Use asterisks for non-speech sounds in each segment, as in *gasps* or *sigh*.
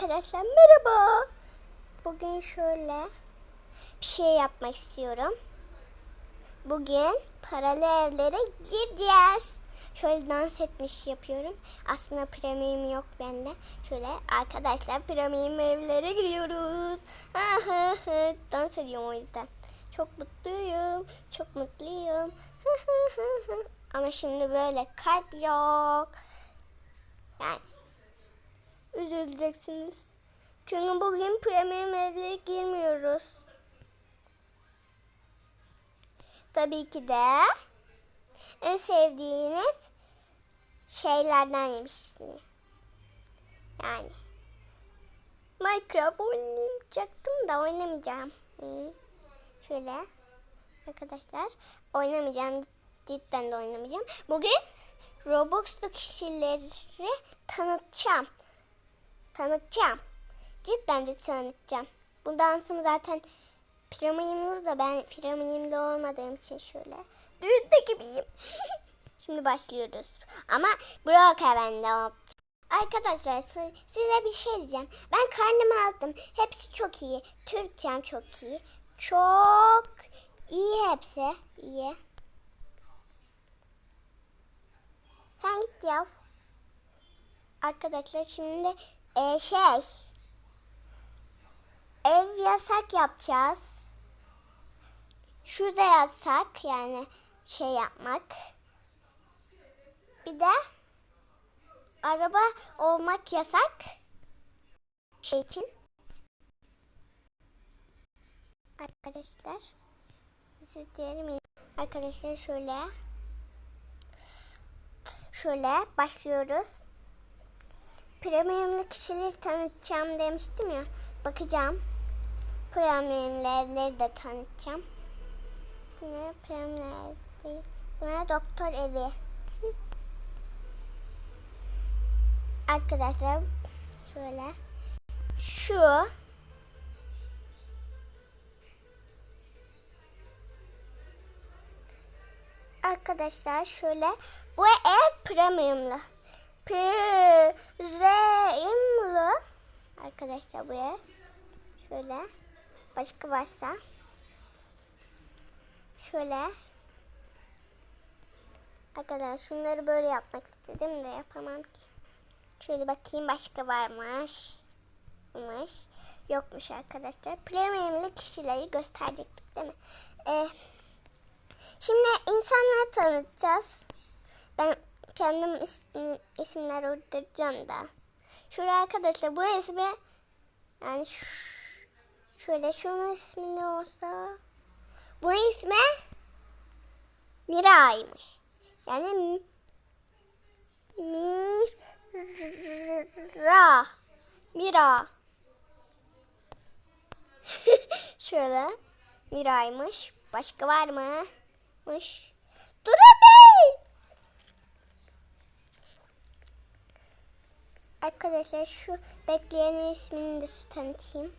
arkadaşlar merhaba. Bugün şöyle bir şey yapmak istiyorum. Bugün paralı evlere gireceğiz. Şöyle dans etmiş yapıyorum. Aslında premium yok bende. Şöyle arkadaşlar premium evlere giriyoruz. dans ediyorum o yüzden. Çok mutluyum. Çok mutluyum. Ama şimdi böyle kalp yok. Yani üzüleceksiniz. Çünkü bugün premium evlere girmiyoruz. Tabii ki de en sevdiğiniz şeylerden yemişsiniz. Yani Minecraft oynayacaktım da oynamayacağım. Ee, Şöyle arkadaşlar oynamayacağım. Cidden de oynamayacağım. Bugün Robux'lu kişileri tanıtacağım. Tanıtacağım. Cidden de tanıtacağım. Bu dansım zaten piramidimli da ben piramidimli olmadığım için şöyle. Düğünde gibiyim. *laughs* Şimdi başlıyoruz. Ama Brock bende o. Arkadaşlar si- size bir şey diyeceğim. Ben karnımı aldım. Hepsi çok iyi. Türkçem çok iyi. Çok iyi hepsi. İyi. Sen git yav. Arkadaşlar şimdi e, şey ev yasak yapacağız. Şurada yasak yani şey yapmak. Bir de araba olmak yasak. Şey için. Arkadaşlar. Özür. Arkadaşlar şöyle. Şöyle başlıyoruz. Premiumlu kişileri tanıtacağım demiştim ya. Bakacağım. Premiumlu evleri de tanıtacağım. Bunlar premiumlu ev. Bunlar doktor evi. *laughs* Arkadaşlar şöyle. Şu Arkadaşlar şöyle bu ev premiumlu. Premiumlu. Arkadaşlar bu ev. Şöyle. Başka varsa. Şöyle. Arkadaşlar şunları böyle yapmak istedim de yapamam ki. Şöyle bakayım başka varmış. Varmış. Yokmuş arkadaşlar. Premiumlu kişileri gösterecektik değil mi? Ee, Şimdi insanları tanıtacağız. Ben kendim ismi, isimler uyduracağım da. Şuraya arkadaşlar bu ismi yani şöyle şunun ismi ne olsa bu ismi Mira'ymış. Yani Mira. Mira. *laughs* şöyle Mira'ymış. Başka var mı? Mış. Dur abi. Arkadaşlar şu bekleyenin ismini de tanıtayım.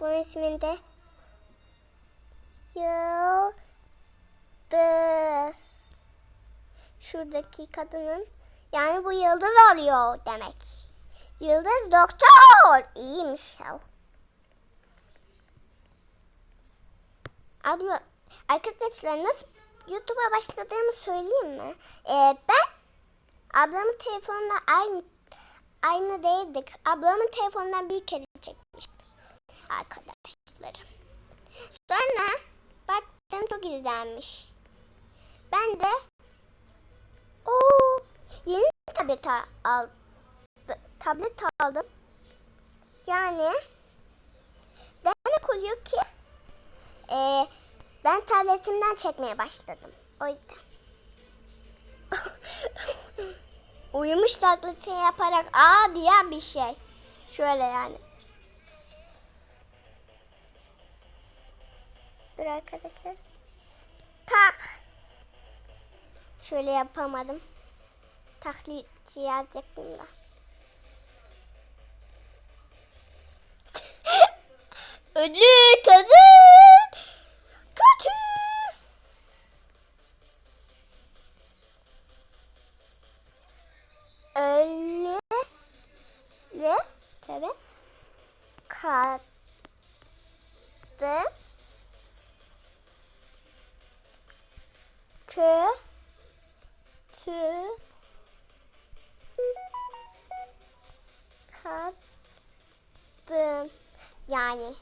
Bunun ismini de Yıldız. Şuradaki kadının yani bu yıldız oluyor demek. Yıldız doktor. İyiymiş ya. Abla Arkadaşlar nasıl YouTube'a başladığımı söyleyeyim mi? Ee, ben ablamın telefonunda aynı aynı değildik. Ablamın telefonundan bir kere çekmiştim. Arkadaşlarım. Sonra baktım çok izlenmiş. Ben de o yeni tablet al tablet aldım. Yani demek oluyor ki eee ben tabletimden çekmeye başladım. O yüzden. Uyumuş taklidi yaparak aa diyen bir şey. Şöyle yani. Dur arkadaşlar. Tak. Şöyle yapamadım. Taklitçi yazacaktım da. Ölü kadın. Yani.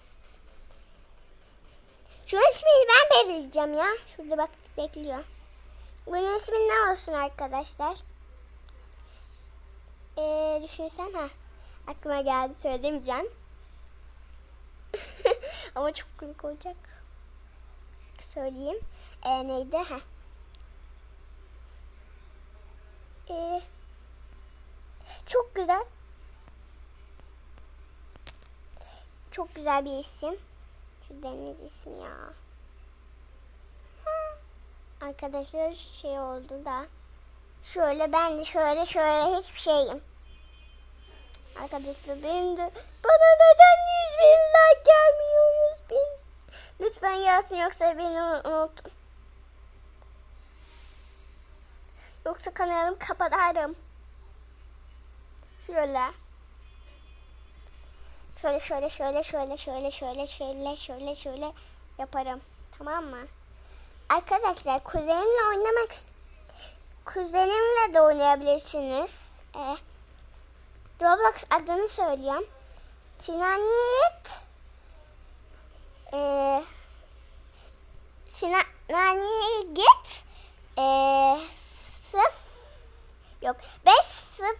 Şu ismini ben belirleyeceğim ya. Şurada bak bekliyor. Bunun ismi ne olsun arkadaşlar? Ee, düşünsem ha. Aklıma geldi söylemeyeceğim. *laughs* Ama çok komik olacak. Söyleyeyim. Ee, neydi? Ha. Ee, çok güzel. Çok güzel bir isim. Şu Deniz ismi ya. Arkadaşlar şey oldu da. Şöyle ben de şöyle şöyle hiçbir şeyim. Arkadaşlar benim de bana neden 100 bin like gelmiyor 100 bin. Lütfen gelsin yoksa beni unutun. Yoksa kanalımı kapatırım. Şöyle. Şöyle şöyle şöyle şöyle şöyle şöyle şöyle şöyle şöyle yaparım. Tamam mı? Arkadaşlar kuzenimle oynamak kuzenimle de oynayabilirsiniz. Ee, Roblox adını söylüyorum. Sinaniyet ee, Sinaniyet ee, sıf yok 5 sıf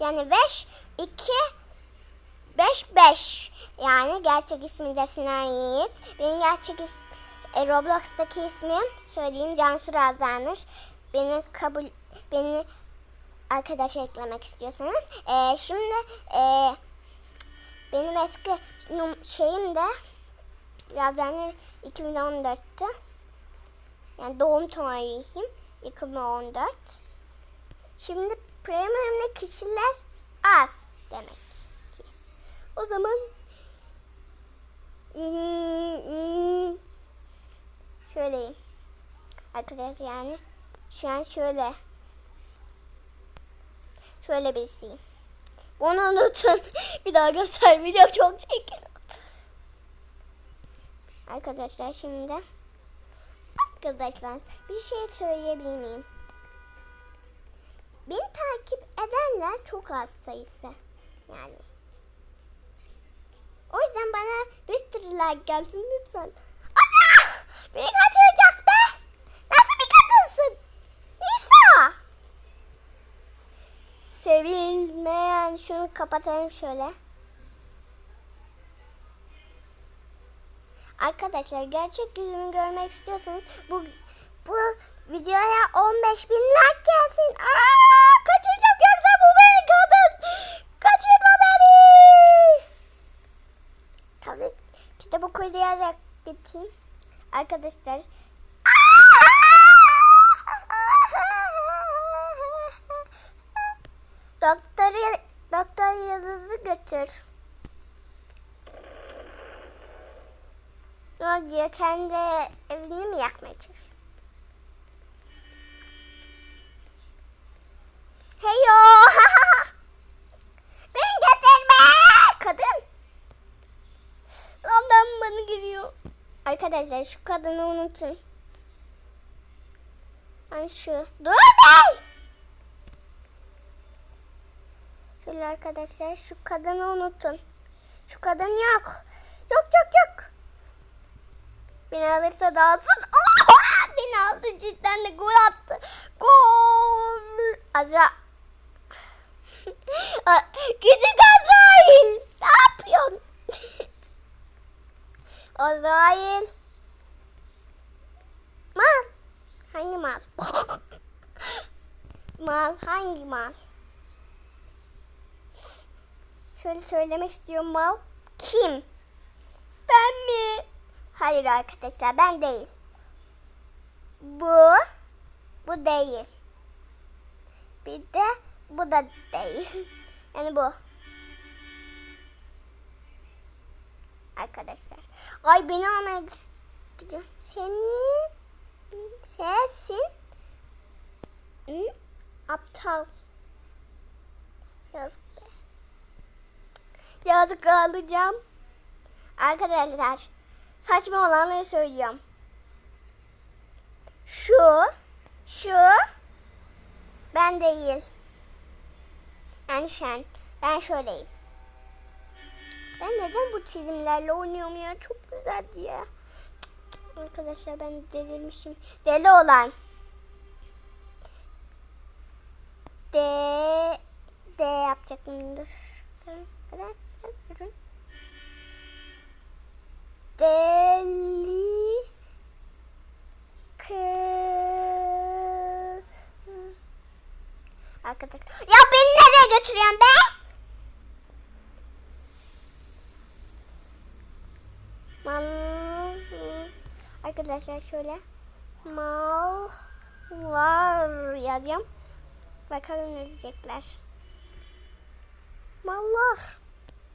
yani 5 2 5 5 yani gerçek ismi de Sinan Yiğit. Benim gerçek is e, Roblox'taki ismim söyleyeyim Cansu Razanur. Beni kabul beni arkadaş eklemek istiyorsanız. E, şimdi e, benim eski şeyim de Razanur 2014'tü. Yani doğum tarihim 2014. Şimdi premium'da kişiler az demek. O zaman şöyleyim. Arkadaşlar yani şu an şöyle. Şöyle birisiyim. Bunu unutun. *laughs* bir daha göster. Video çok çekin. Arkadaşlar şimdi Arkadaşlar bir şey söyleyebilir miyim? Beni takip edenler çok az sayısı. Yani. O yüzden bana bir sürü like gelsin lütfen. Ana! Beni kaçıracak be! Nasıl bir kadınsın? Nisa! Sevilmeyen şunu kapatalım şöyle. Arkadaşlar gerçek yüzümü görmek istiyorsanız bu bu videoya 15 bin like gelsin. Aa, kaçıracak yoksa bu beni kadın. Kaçırma beni. Tabii kitabı okuyarak gideyim. Arkadaşlar. Doktor, doktor yıldızı götür. Ne oluyor? Kendi evini mi yakmaya çalışıyor? Heyo! Beni getirme! Kadın! Adam bana geliyor. Arkadaşlar şu kadını unutun. Ben şu. Dur be! Şöyle arkadaşlar şu kadını unutun. Şu kadın yok. Yok yok yok. Beni alırsa dağıtsın. Oha! Beni aldı cidden de gol attı. Gol. Azra. *laughs* Küçük Azrail. Ne yapıyorsun? *laughs* Azrail. Mal. Hangi mal? *laughs* mal. Hangi mal? Şöyle söylemek istiyorum mal. Kim? Ben mi? Hayır arkadaşlar ben değil. Bu bu değil. Bir de bu da değil. *laughs* Yani bu. Arkadaşlar. Ay beni almak istiyorum. Senin sensin. Aptal. Yazık. Yazık alacağım. Arkadaşlar saçma olanları söylüyorum. Şu, şu ben değil. Yani sen. Ben şöyleyim. Ben neden bu çizimlerle oynuyorum ya? Çok güzel diye. Arkadaşlar ben delirmişim. Deli olan. D D yapacaktım. Dur. Deli kız. Arkadaşlar. Ya beni nereye götürüyorsun be? Mal. Arkadaşlar şöyle. Mallar yazacağım. Bakalım ne diyecekler. Mallar.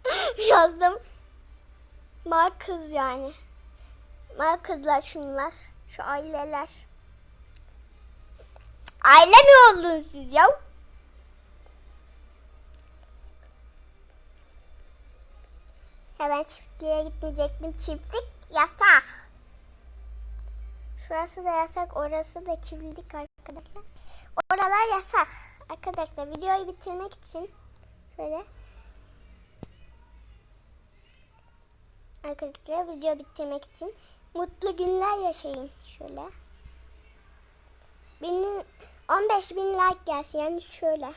*gasps* Yazdım. Mal kız yani. Mal kızlar şunlar. Şu aileler. Aile mi oldunuz siz ya? Ben çiftliğe gitmeyecektim. Çiftlik yasak. Şurası da yasak, orası da çiftlik arkadaşlar. Oralar yasak. Arkadaşlar videoyu bitirmek için şöyle Arkadaşlar video bitirmek için mutlu günler yaşayın şöyle. Benim 15 bin like gelsin yani şöyle.